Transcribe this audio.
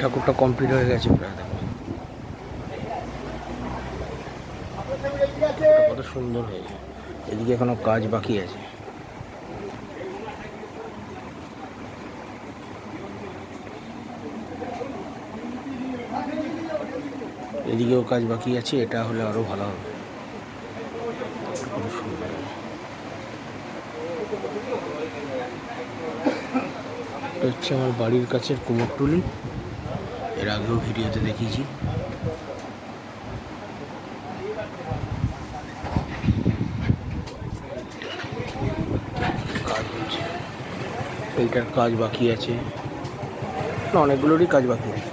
ঠাকুরটা কমপ্লিট হয়ে গেছে প্রায় দেখো। কত সুন্দর হয়েছে এদিকে এখনও কাজ বাকি আছে। এদিকেও কাজ বাকি আছে, এটা হলে আরও ভালো হবে। হচ্ছে আমার বাড়ির কাছের কুমোরটুলি। এর আগেও ভিডিওতে দেখিয়েছি। এইটার কাজ বাকি আছে। অনেকগুলোরই কাজ বাকি আছে।